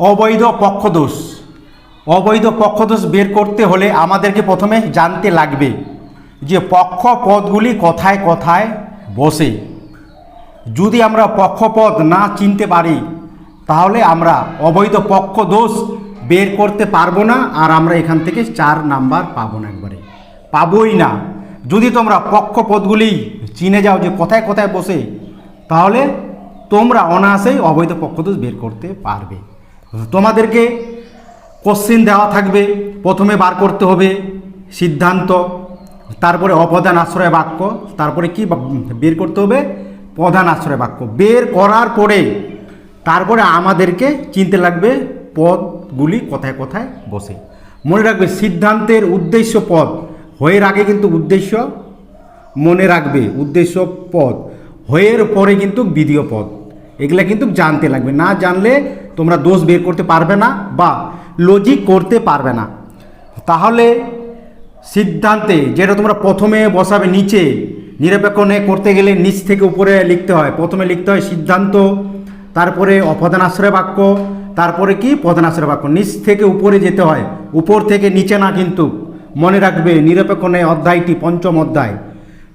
অবৈধ পক্ষদোষ। অবৈধ পক্ষদোষ বের করতে হলে আমাদেরকে প্রথমে জানতে লাগবে যে পক্ষ পদগুলি কথায় কোথায় বসে। যদি আমরা পক্ষপদ না চিনতে পারি, তাহলে আমরা অবৈধ পক্ষ দোষ বের করতে পারব না আর আমরা এখান থেকে চার নাম্বার পাবো না একবারে। পাবোই না। যদি তোমরা পক্ষপদগুলি চিনে যাও যে কোথায় কোথায় বসে, তাহলে তোমরা অনায়াসেই অবৈধ পক্ষদোষ বের করতে পারবে। তোমাদেরকে কোশ্চিন দেওয়া থাকবে। প্রথমে বার করতে হবে সিদ্ধান্ত, তারপরে অপ্রধান আশ্রয় বাক্য, তারপরে কি বের করতে হবে? প্রধান আশ্রয় বাক্য। বের করার পরে তারপরে আমাদেরকে চিনতে লাগবে পদগুলি কোথায় কোথায় বসে। মনে রাখবে সিদ্ধান্তের উদ্দেশ্য পদ। হয়ের আগে কিন্তু উদ্দেশ্য, মনে রাখবে উদ্দেশ্য পদ। হয়ের পরে কিন্তু বিধিও পদ। এগুলা কিন্তু জানতে লাগবে। না জানলে তোমরা দোষ বের করতে পারবে না বা লজিক করতে পারবে না। তাহলে সিদ্ধান্তে যেটা তোমরা প্রথমে বসাবে নিচে, নিরপেক্ষণে করতে গেলে নিচ থেকে উপরে লিখতে হয়। প্রথমে লিখতে হয় সিদ্ধান্ত, তারপরে অপ্রধান আশ্রয় বাক্য, তারপরে কি? প্রধান আশ্রয় বাক্য। নিচ থেকে উপরে যেতে হয়। উপর থেকে নিচে না কিন্তু। মনে রাখবে নিরপেক্ষণে অধ্যায়টি পঞ্চম অধ্যায়।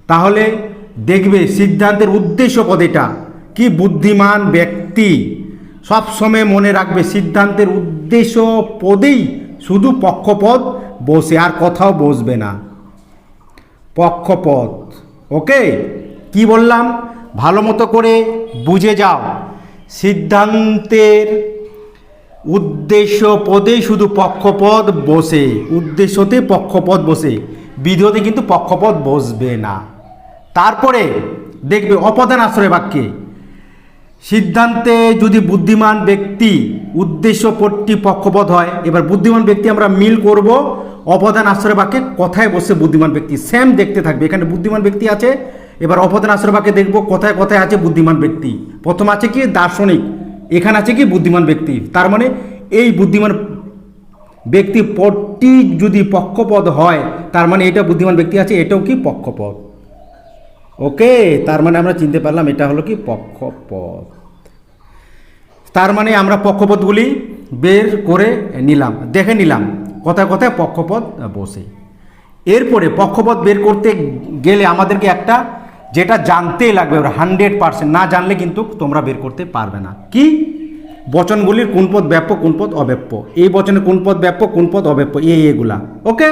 তাহলে দেখবে সিদ্ধান্তের উদ্দেশ্য পদেটা কি বুদ্ধিমান ব্যক্তি? সবসময় মনে রাখবে সিদ্ধান্তের উদ্দেশ্য পদেই শুধু পক্ষপদ বসে, আর কোথাও বসবে না। পক্ষপদ ওকে কি বললাম? ভালো মতো করে বুঝে যাও। সিদ্ধান্তের উদ্দেশ্য পদে শুধু পক্ষপদ বসে, উদ্দেশ্যতে পক্ষপদ বসে, বিধতে কিন্তু পক্ষপদ বসবে না। তারপরে দেখবে অপদান আশ্রয় বাক্যে সিদ্ধান্তে যদি বুদ্ধিমান ব্যক্তি উদ্দেশ্য পট্টি পক্ষপদ হয়, এবার বুদ্ধিমান ব্যক্তি আমরা মিল করব অপদান আশ্রয় বাক্যে কোথায় বসে বুদ্ধিমান ব্যক্তি সেম দেখতে থাকবে। এখানে বুদ্ধিমান ব্যক্তি আছে, এবার অপদান আশ্রয় বাক্যে দেখব কোথায় কোথায় আছে বুদ্ধিমান ব্যক্তি। প্রথম আছে কি দার্শনিক, এখানে আছে কি বুদ্ধিমান ব্যক্তি। তার মানে এই বুদ্ধিমান ব্যক্তি পদটি যদি পক্ষপদ হয়, তার মানে এটা বুদ্ধিমান ব্যক্তি আছে, এটাও কি পক্ষপদ? ওকে তার মানে আমরা চিনতে পারলাম এটা হলো কি পক্ষপদ। তার মানে আমরা পক্ষপথগুলি বের করে নিলাম, দেখে নিলাম, কোথায় কথায় পক্ষপথ বসে। এরপরে পক্ষপথ বের করতে গেলে আমাদেরকে একটা যেটা জানতেই লাগবে, ওরা হান্ড্রেড পার্সেন্ট না জানলে কিন্তু তোমরা বের করতে পারবে না। কি? বচনগুলির কোন পদ ব্যাপ্য, কোন পদ অব্যাপ্য। এই বচনে কোন পদ ব্যাপ্য, কোন পদ অব্যাপ্য এই এগুলা। ওকে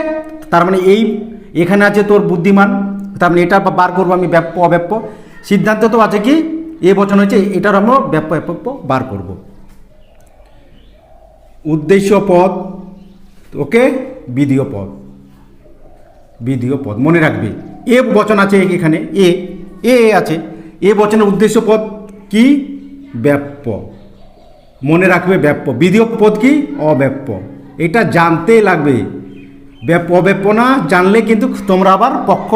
তার মানে এই, এখানে আছে তোর বুদ্ধিমান, তার মানে এটা বার করব আমি ব্যাপ্য, অব্যাপ্য। সিদ্ধান্ত তো আছে কি? এ বচন হচ্ছে, এটার আমরা ব্যাপ্য বার করব। উদ্দেশ্য পদ, ওকে? বিধীয় পদ। বিধীয় পদ, মনে রাখবে। এ বচন আছে এখানে, এ এ আছে। এ বচনের উদ্দেশ্য পদ কি? ব্যাপ্য। মনে রাখবে ব্যাপ্য। বিধীয় পদ কি? অব্যাপ্য। এটা জানতে লাগবে। ব্যাপ্য, অব্যাপ্য না, জানলে কিন্তু তোমরা আবার পক্ষ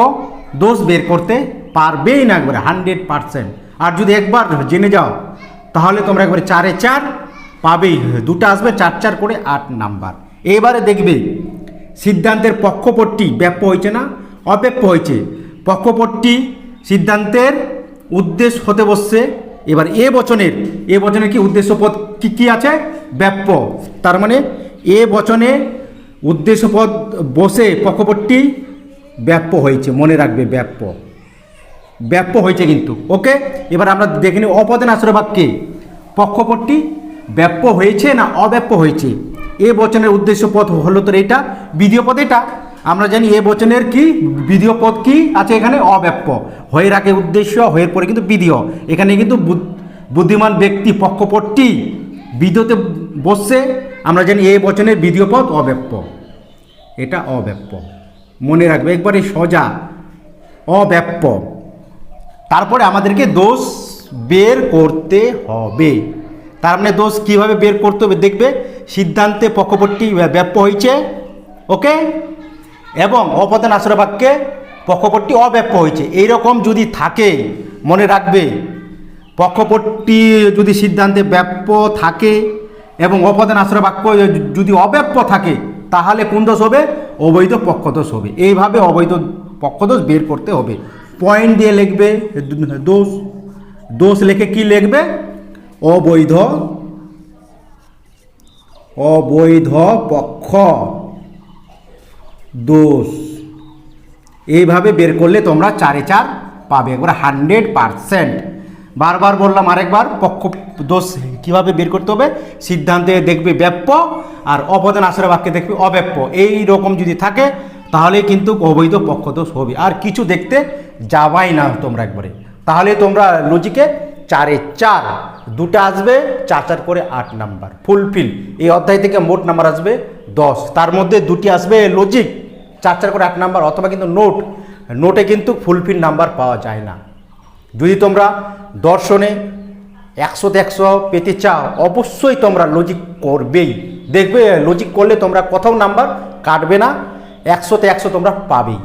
দোষ বের করতে পারবেই না একবারে হান্ড্রেড পারসেন্ট আর যদি একবার জেনে যাও, তাহলে তোমরা একবারে চারে চার পাবেই। দুটো আসবে চার চার করে আট নাম্বার। এবারে দেখবে, সিদ্ধান্তের পক্ষপট্টি ব্যাপ্য হয়েছে না, অব্যাপ্য হয়েছে পক্ষপট্টি সিদ্ধান্তের উদ্দেশ্য হতে বসছে। এবার এ বচনের এ বচনের কি উদ্দেশ্য পদ কী, কি আছে? ব্যাপ্য। তার মানে এ বচনে উদ্দেশ্য পদ বসে পক্ষপট্টি ব্যাপ্য হয়েছে মনে রাখবে ব্যাপ্য। ব্যাপ্য হয়েছে কিন্তু। ওকে এবার আমরা দেখে নিই অপদান আশ্রয় বাক্যে পক্ষপট্টি ব্যাপ্য হয়েছে না অব্যাপ্য হয়েছে? এ বচনের উদ্দেশ্য পদ হলো তোর এটা বিধীয় পদ এটা। আমরা জানি এ বচনের কি, বিধীয় পদ কি আছে এখানে? অব্যাপ্য। হয়ে রাখে উদ্দেশ্য হয়ে পরে কিন্তু বিধীয়। এখানে কিন্তু বুদ- বুদ্ধিমান ব্যক্তি পক্ষপট্টি বিধতে বসছে। আমরা জানি এ বচনের বিধীয় পদ অব্যাপ্য। এটা অব্যাপ্য। মনে রাখবে, একবারে সোজা। অব্যাপ্য। তারপরে আমাদেরকে দোষ বের করতে হবে। তার মানে দোষ কীভাবে বের করতে হবে দেখবে? সিদ্ধান্তে পক্ষপট্টি ব্যাপ্য হয়েছে, ওকে? এবং অপদান আশ্রয় বাক্যে পক্ষপট্টি অব্যাপ্য হয়েছে। এইরকম যদি থাকে, মনে রাখবে, পক্ষপট্টি যদি সিদ্ধান্তে ব্যাপ্য থাকে এবং অপদান আশ্রয় বাক্য যদি অব্যাপ্য থাকে, তাহলে কোন দোষ হবে? অবৈধ পক্ষদোষ হবে। এইভাবে অবৈধ পক্ষদোষ বের করতে হবে। পয়েন্ট দিয়ে লিখবে, দোষ দোষ লিখে কি লিখবে? অবৈধ অবৈধ পক্ষ, দোষ। এইভাবে বের করলে তোমরা চারে চার পাবে, একবার হান্ড্রেড পারসেন্ট। বারবার বললাম আরেকবার, পক্ষ, দোষ কীভাবে বের করতে হবে? সিদ্ধান্তে দেখবে ব্যাপ্য আর অবদান আশ্রয় বাক্যে দেখবে অব্যাপ্য। এই রকম যদি থাকে তাহলে কিন্তু অবৈধ পক্ষ দোষ হবে। আর কিছু দেখতে যাবাই না তোমরা একবারে। তাহলে তোমরা লজিকে চারে চার, দুটো আসবে, চার চার করে আট নাম্বার। ফুলফিল এই অধ্যায় থেকে মোট নাম্বার আসবে দশ। তার মধ্যে দুটি আসবে লজিক চার চার করে আট নাম্বার অথবা কিন্তু নোট নোটে কিন্তু ফুলফিল নাম্বার পাওয়া যায় না। যদি তোমরা দর্শনে একশোতে একশো পেতে চাও, অবশ্যই তোমরা লজিক করবেই। দেখবে লজিক করলে তোমরা কোথাও নাম্বার কাটবে না, একশোতে একশো তোমরা পাবেই।